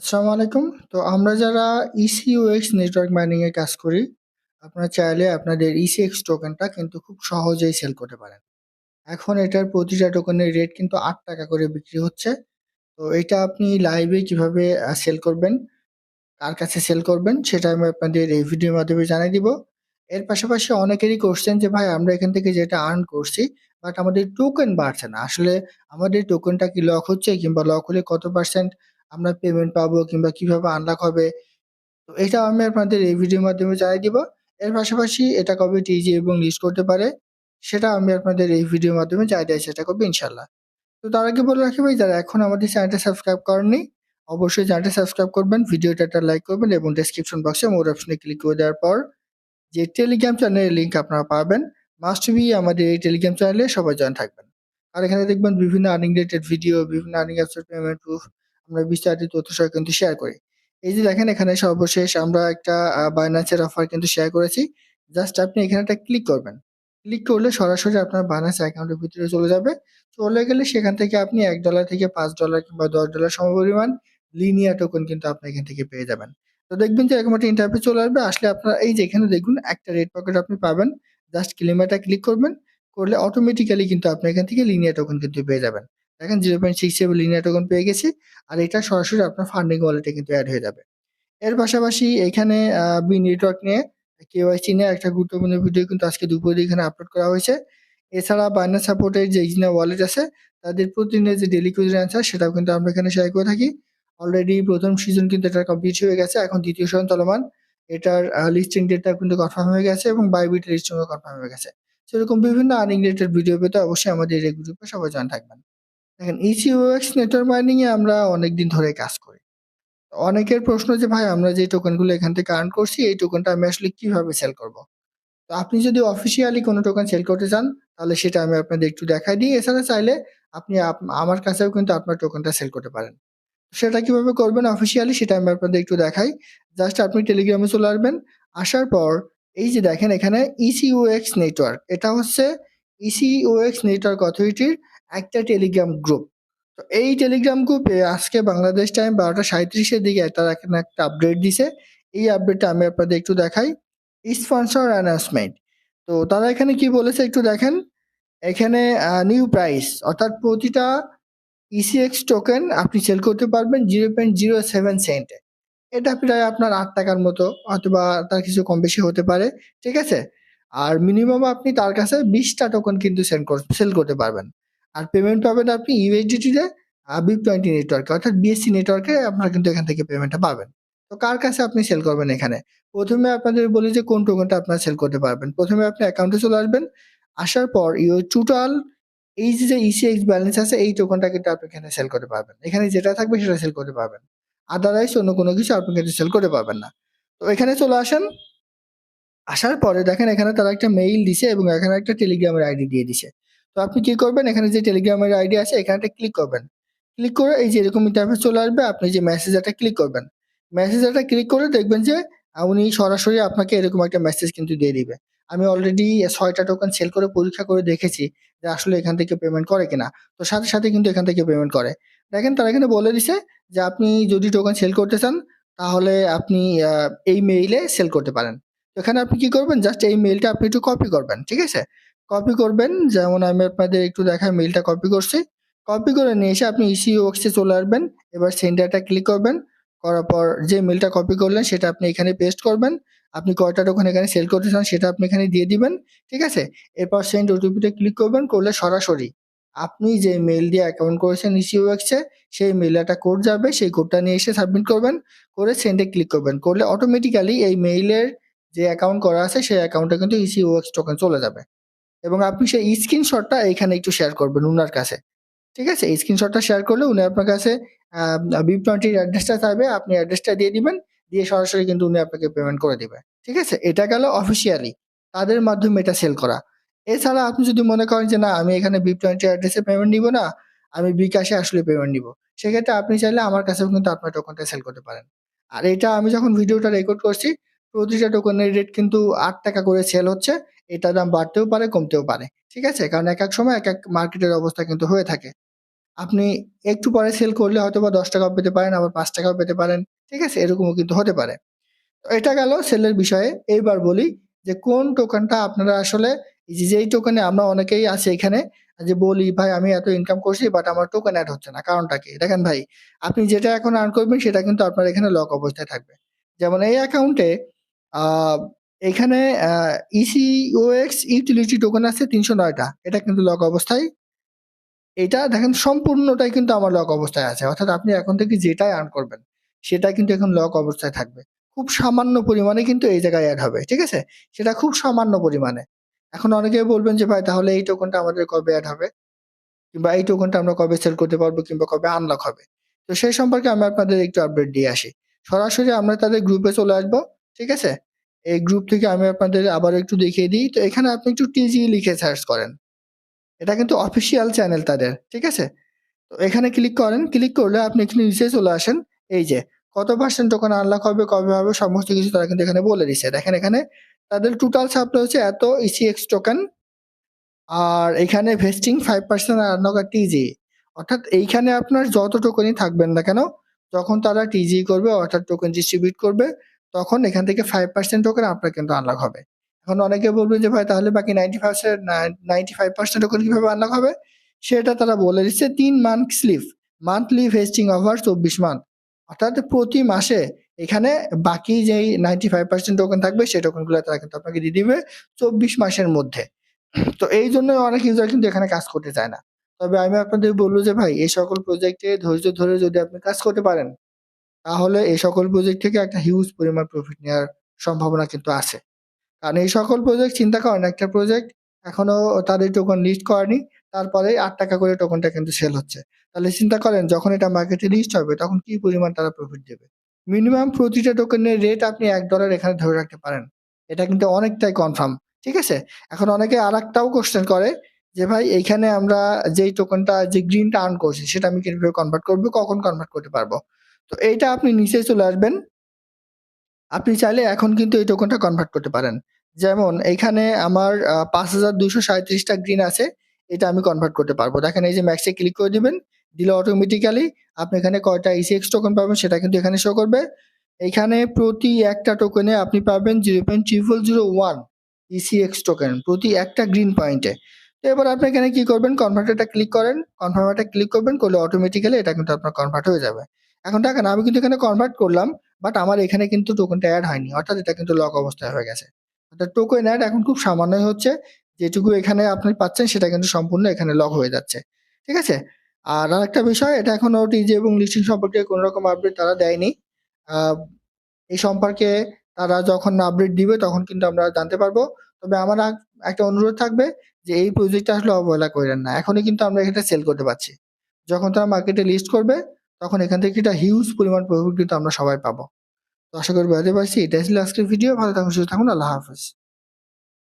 আসসালামু আলাইকুম। তো আমরা যারা ECUX নেটওয়ার্ক মাইনিং এ কাজ করি, আপনারা চাইলে আপনাদের ECX টোকেনটা কিন্তু খুব সহজেই সেল করতে পারেন। এখন এটার প্রতিটা টোকেনের রেট কিন্তু আট টাকা করে বিক্রি হচ্ছে। তো এটা আপনি লাইভে কীভাবে সেল করবেন, কার কাছে সেল করবেন সেটা আমি আপনাদের এই ভিডিওর মাধ্যমে জানিয়ে দিব। এর পাশাপাশি অনেকেরই কোয়েশ্চেন যে ভাই আমরা এখান থেকে যেটা আর্ন করছি বাট আমাদের টোকেন বাড়ছে না। আসলে আমাদের টোকেনটা কি লক হচ্ছে কিংবা লক হলে কত পার্সেন্ট আমরা পেমেন্ট পাবো কিংবা কীভাবে আনলক হবে? তো এটা আমি আপনাদের এই ভিডিওর মাধ্যমে জানিয়ে দিব। এর পাশাপাশি এটা কবে টিজি এবং লিস্ট করতে পারে সেটা আমি আপনাদের এই ভিডিওর মাধ্যমে জানিয়ে দেওয়ার চেষ্টা করব ইনশাল্লাহ তো তার আগে বলে রাখি ভাই যারা এখন আমাদের চ্যানেলটা সাবস্ক্রাইব করেননি, অবশ্যই চ্যানেলটা সাবস্ক্রাইব করবেন, ভিডিওটা একটা লাইক করবেন এবং ডেসক্রিপশন বক্সে মোর অপশনে ক্লিক করে দেওয়ার পর যে টেলিগ্রাম চ্যানেলের লিঙ্ক আপনারা পাবেন, মাস্ট বি আমাদের এই টেলিগ্রাম চ্যানেলে সবাই জয়েন থাকবেন। আর এখানে দেখবেন বিভিন্ন আর্নিং রিলেটেড ভিডিও, বিভিন্ন আর্নিং অ্যাপসের পেমেন্ট প্রুফ আমরা বিস্তারিত তথ্য সহ কিন্তু শেয়ার করি। এই যে দেখেন এখানে সর্বশেষ আমরা একটা এর অফার কিন্তু শেয়ার করেছি। জাস্ট আপনি এখানে একটা ক্লিক করবেন। ক্লিক করলে সরাসরি আপনার Binance অ্যাকাউন্টের ভিতরে চলে যাবে। চলে গেলে সেখান থেকে আপনি এক ডলার থেকে পাঁচ ডলার কিংবা $১০ সমপরিমাণ লিনিয়ার টোকন কিন্তু আপনি এখান থেকে পেয়ে যাবেন। তো দেখবেন যে এরকম একটা ইন্টারভিউ চলে আসবে। আসলে আপনার এই যে এখানে দেখুন, একটা রেড পকেট আপনি পাবেন। জাস্ট ক্লেমারটা ক্লিক করবেন। করলে অটোমেটিক্যালি কিন্তু আপনি এখান থেকে লিনিয়ার টোকন কিন্তু পেয়ে যাবেন। দেখেন 0.67 লিনিয়ার টোকেন পেয়ে গেছি। আর এটা সরাসরি আপনার ফান্ডিং ওয়ালেটে কিন্তু অ্যাড হয়ে যাবে। এর পাশাপাশি এখানে বি নেটওয়ার্ক নিয়ে কেওয়াইসি নিয়ে একটা গুরুত্বপূর্ণ ভিডিও কিন্তু আজকে দুপুরে এখানে আপলোড করা হয়েছে। এছাড়া Binance সাপোর্টের যে ইজনা ওয়ালেট আছে, তাদের প্রতিদিনের যে ডেইলি কুইজের অ্যান্সার সেটাও কিন্তু আমরা এখানে শেয়ার করে থাকি। অলরেডি প্রথম সিজন কিন্তু এটা কমপ্লিট হয়ে গেছে। এখন দ্বিতীয় সিজন চলমান। এটার লিস্টিং ডেটটা কিন্তু কনফার্ম হয়ে গেছে এবং বাইবিট লিস্টিংও কনফার্ম হয়ে গেছে। সেরকম বিভিন্ন আর্নিং রিলেটেড ভিডিও পেতে অবশ্যই আমাদের এই গ্রুপে সবাই জয়েন থাকবেন। দেখেন ECUX নেটওয়ার্ক মাইনিং এ আমরা অনেকদিন ধরে কাজ করি। অনেকের প্রশ্ন যে, ভাই, আমরা যে টোকেনগুলো এখান থেকে আর্ন করছি, এই টোকেনটা আমি আসলে কীভাবে সেল করব? তো আপনি যদি অফিসিয়ালি কোনো টোকেন সেল করতে চান, তাহলে সেটা আমি আপনাদের একটু দেখাই দিই। এছাড়া চাইলে আপনি আমার কাছেও কিন্তু আপনার টোকেনটা সেল করতে পারেন। সেটা কীভাবে করবেন অফিসিয়ালি সেটা আমি আপনাদের একটু দেখাই। জাস্ট আপনি টেলিগ্রামে চলে আসবেন। আসার পর এই যে দেখেন এখানে ECUX নেটওয়ার্ক এটা হচ্ছে ECUX নেটওয়ার্ক অথরিটির একটা টেলিগ্রাম গ্রুপ। তো এই টেলিগ্রাম গ্রুপে আজকে বাংলাদেশ টাইম ১২টা ৩৭ এর দিকে তারা এখানে একটা আপডেট দিছে। এই আপডেটটা আমি আপনাদের একটু দেখাই। Sponsor announcement. তো তারা এখানে কি বলেছে একটু দেখেন। এখানে নিউ প্রাইস অর্থাৎ প্রতিটা ECX টোকেন আপনি সেল করতে পারবেন 0.07 সেন্টে। এটা প্রায় আপনার আট টাকার মতো অথবা তার কিছু কম বেশি হতে পারে। ঠিক আছে? আর মিনিমাম আপনি তার কাছে ২০ টা টোকেন কিন্তু সেন্ড সেল করতে পারবেন। আর পেমেন্ট পাবেন আপনি USDT তে আ BIP20 নেটওয়ার্কে অর্থাৎ বিএসসি নেটওয়ার্কে আপনারা কিন্তু এখান থেকে পেমেন্টটা পাবেন। তো কার কাছে আপনি সেল করবেন এখানে? প্রথমে আপনাদের বলি যে কোন টোকেনটা আপনারা সেল করতে পারবেন। প্রথমে আপনি অ্যাকাউন্টে চলে আসবেন। আসার পর ইউ টোটাল এই যে, যে ECX ব্যালেন্স আছে এই টোকেনটা কিন্তু আপনি এখানে সেল করতে পারবেন। এখানে যেটা থাকবে সেটা সেল করতে পারবেন। আদারওয়াইজ অন্য কোনো কিছু আপনি কিন্তু সেল করতে পারবেন না। তো এখানে চলে আসেন। আসার পরে দেখেন এখানে তারা একটা মেইল দিছে এবং এখানে একটা টেলিগ্রামের আইডি দিয়ে দিছে। তো আপনি কি করবেন এখানে যে টেলিগ্রামের আইডি আছে এখানে একটা ক্লিক করবেন। ক্লিক করে এই যে এরকম ইন্টারফেস চলে আসবে আপনি যে মেসেঞ্জারটা ক্লিক করবেন। মেসেঞ্জারটা ক্লিক করে দেখবেন যে উনি সরাসরি আপনাকে এরকম একটা মেসেজ কিন্তু দিয়ে দিবে। আমি অলরেডি ৬ টা টোকেন সেল করে পরীক্ষা করে দেখেছি যে আসলে এখান থেকে পেমেন্ট করে কিনা। তো সাথে, সাথে কিন্তু এখান থেকে পেমেন্ট করে। দেখেন তারা এখানে বলে দিছে যে আপনি যদি টোকেন সেল করতে চান তাহলে আপনি এই মেইলে সেল করতে পারেন। এখানে আপনি কি করবেন জাস্ট এই মেইলটা আপনি একটু কপি করবেন। ঠিক আছে? কপি করবেন যেমন আমি আপনাদের একটু দেখাই মেলটা কপি করছি। কপি করে নিয়ে এসে আপনি ECUX এ চলে আসবেন। এবার সেন্ডারটা ক্লিক করবেন। করার পর যে মেলটা কপি করলেন, সেটা আপনি এখানে পেস্ট করবেন। আপনি কয়টা টোকেন এখানে সেল করতে চান, সেটা আপনি এখানে দিয়ে দিবেন। ঠিক আছে? এরপর সেন্ড ওটিপি তে ক্লিক করবেন। করলে সরাসরি আপনি যে মেইল দিয়ে অ্যাকাউন্ট করেছেন ECUX এ, সেই মেইলে একটা কোড যাবে। সেই কোডটা নিয়ে এসে সাবমিট করবেন। করে সেন্ড ক্লিক করবেন। করলে অটোমেটিক্যালি এই মেইলের যে অ্যাকাউন্ট করা আছে, সেই অ্যাকাউন্টে কিন্তু ECUX টোকেন চলে যাবে। এবং আপনি সেই স্ক্রিনশটটা এখানে একটু শেয়ার করবেন উনার কাছে। ঠিক আছে? স্ক্রিনশটটা শেয়ার করলে উনি আপনার কাছে BIP20 এর অ্যাড্রেসটা চাইবে। আপনি অ্যাড্রেসটা দিয়ে দিবেন। দিয়ে সরাসরি কিন্তু উনি আপনাকে পেমেন্ট করে দিবে। ঠিক আছে? এটা গেল অফিসিয়ালি তাদের মাধ্যমে এটা সেল করা। এছাড়া আপনি যদি মনে করেন যে না আমি এখানে BIP20 অ্যাড্রেসে পেমেন্ট নিব না, আমি বিকাশে আসলে পেমেন্ট নিব। সেক্ষেত্রে আপনি চাইলে আমার কাছেও কিন্তু আপনার টোকেনটা সেল করতে পারেন। আর এটা আমি যখন ভিডিওটা রেকর্ড করছি প্রতিটা টোকেনের রেট কিন্তু আট টাকা করে সেল হচ্ছে। এটার দাম বাড়তেও পারে কমতেও পারে। ঠিক আছে? কারণ এক এক সময় এক এক মার্কেটের অবস্থা কিন্তু হয়ে থাকে। আপনি একটু পরে সেল করলে হয়তো বা দশ টাকাও পেতে পারেন, আবার পাঁচ টাকাও পেতে পারেন। ঠিক আছে? এরকমও কিন্তু হতে পারে। তো এটা গেল সেলের বিষয়ে। এইবার বলি যে কোন টোকেনটা আপনারা আসলে যেই টোকেনে আমরা অনেকেই আছি এখানে যে বলি, "ভাই আমি এত ইনকাম করছি বাট আমার টোকেন অ্যাড হচ্ছে না।" কারণটা কি? দেখেন ভাই, আপনি যেটা এখন আর্ন করবেন সেটা কিন্তু আপনার এখানে লক অবস্থায় থাকবে। যেমন এই অ্যাকাউন্টে এখানে ECOX ইউটিলিটি টোকেন আছে তিনশো নয়টা এটা কিন্তু লক অবস্থায়। এটা দেখেন সম্পূর্ণটাই কিন্তু আমার লক অবস্থায় আছে। অর্থাৎ আপনি এখন থেকে যেটাই আর্ন করবেন, সেটা কিন্তু এখন লক অবস্থায় থাকবে। খুব সামান্য পরিমাণে কিন্তু এই জায়গায় অ্যাড হবে। ঠিক আছে? সেটা খুব সামান্য পরিমাণে। এখন অনেকেই বলবেন যে, "ভাই তাহলে এই টোকেনটা আমাদের কবে অ্যাড হবে? কিংবা এই টোকেনটা আমরা কবে সেল করতে পারব কিংবা কবে আনলক হবে?" তো সেই সম্পর্কে আমি আপনাদের একটু আপডেট দিয়ে আসি। সরাসরি আমরা তাদের গ্রুপে চলে আসব। ঠিক আছে? এই গ্রুপ থেকে আমি আপনাদের আবার একটু দেখিয়ে দিই। তো এখানে আপনি একটু টিজি লিখে সার্চ করেন। এটা কিন্তু অফিসিয়াল চ্যানেল তাদের। ঠিক আছে? তো এখানে ক্লিক করেন। ক্লিক করলে আপনি এখানে নিচে চলে আসেন। এই যে কত পার্সেন্ট টোকেন আনলক হবে, কবে হবে সমস্ত কিছু তারা কিন্তু এখানে বলে দিছে। দেখেন এখানে তাদের টোটাল সাপ্লাই হচ্ছে এত ECX টোকেন। আর এখানে ভেস্টিং ফাইভ পার্সেন্ট আনলক আর টিজি। অর্থাৎ এইখানে আপনার যত টোকেনই থাকবেন না কেন, যখন তারা টিজি করবে অর্থাৎ টোকেন ডিস্ট্রিবিউট করবে, তখন এখান থেকে ফাইভ পার্সেন্ট টোকেন আপনার কিন্তু আনলক হবে। এখন অনেকে বলবেন যে, "ভাই তাহলে বাকি 95% না 95% টোকেন কীভাবে আনলক হবে?" সেটা তারা বলে দিচ্ছে তিন month slip. Monthly vesting over ২৪ month. অর্থাৎ প্রতি মাসে এখানে বাকি যেই 95% টোকেন থাকবে সেই টোকেনগুলো তারা কিন্তু আপনাকে দিয়ে দিবে ২৪ মাসের মধ্যে। তো এইজন্যই অনেক ইউজার কিন্তু এখানে কাজ করতে চায় না। তবে আমি আপনাদের বলব যে ভাই এই সকল প্রজেক্টে ধৈর্য ধরে যদি আপনি কাজ করতে পারেন, তাহলে এই সকল প্রজেক্ট থেকে একটা হিউজ পরিমাণ প্রফিট নেওয়ার সম্ভাবনা কিন্তু আছে। কারণ এই সকল প্রজেক্ট চিন্তা করেন একটা প্রজেক্ট এখনও তাদের টোকন লিস্ট করেনি। তারপরে আট টাকা করে টোকনটা কিন্তু সেল হচ্ছে। তাহলে চিন্তা করেন যখন এটা মার্কেটে লিস্ট হবে তখন কি পরিমাণ তারা প্রফিট দেবে। মিনিমাম প্রতিটা টোকেনের রেট আপনি $১ এখানে ধরে রাখতে পারেন। এটা কিন্তু অনেকটাই কনফার্ম। ঠিক আছে? এখন অনেকে আর একটাও কোয়েশ্চেন করে যে, "ভাই এইখানে আমরা যেই টোকেনটা যে গ্রিনটা আর্ন করছি সেটা আমি কীভাবে কনভার্ট করব কখন কনভার্ট করতে পারব?" তো এইটা আপনি নিচে চলে আসবেন। আপনি চাইলে এখন কিন্তু এই টোকনটা কনভার্ট করতে পারেন। যেমন এইখানে আমার পাঁচ হাজার ৫,২৩৭ টা গ্রিন আছে। এটা আমি কনভার্ট করতে পারব। দেখেন এই যে ম্যাক্সে ক্লিক করে দিবেন। দিলে অটোমেটিক্যালি আপনি এখানে কয়টা ECX টোকন পাবেন সেটা কিন্তু এখানে শো করবে। এখানে প্রতি একটা টোকেনে আপনি পাবেন 0.0001 ECX টোকেন প্রতি একটা গ্রিন পয়েন্টে। তো এবার আপনি এখানে কি করবেন? কনভার্টারটা ক্লিক করেন। কনফার্মারটা ক্লিক করবেন করলে অটোমেটিক্যালি এটা কিন্তু আপনার কনভার্ট হয়ে যাবে। এখন দেখেন আমি কিন্তু এখানে কনভার্ট করলাম। বাট আমার এখানে কিন্তু টোকেনটা অ্যাড হয়নি। অর্থাৎ এটা কিন্তু লক অবস্থায় হয়ে গেছে। অর্থাৎ টোকেন অ্যাড এখন খুব সামান্যই হচ্ছে। যেটুকু এখানে আপনি পাচ্ছেন সেটা কিন্তু সম্পূর্ণ এখানে লক হয়ে যাচ্ছে। ঠিক আছে? আর আরেকটা বিষয়, এটা এখনও টিজি এবং লিস্টিং সম্পর্কে কোনো রকম আপডেট তারা দেয়নি। এই সম্পর্কে তারা যখন আপডেট দিবে তখন কিন্তু আমরা জানতে পারব। তবে আমার একটা অনুরোধ থাকবে যে এই প্রজেক্টটা আসলে অবহেলা কইরেন না। এখনই কিন্তু আমরা এখানে সেল করতে পারছি। যখন তারা মার্কেটে লিস্ট করবে তখন এখান থেকে একটা হিউজ পরিমাণ প্রফিট কিন্তু আমরা সবাই পাবো। তো আশা করি বুঝাতে পারছি। এটাই ছিল আজকের ভিডিও। ভালো থাকুন, সুস্থ থাকুন। আল্লাহ হাফেজ।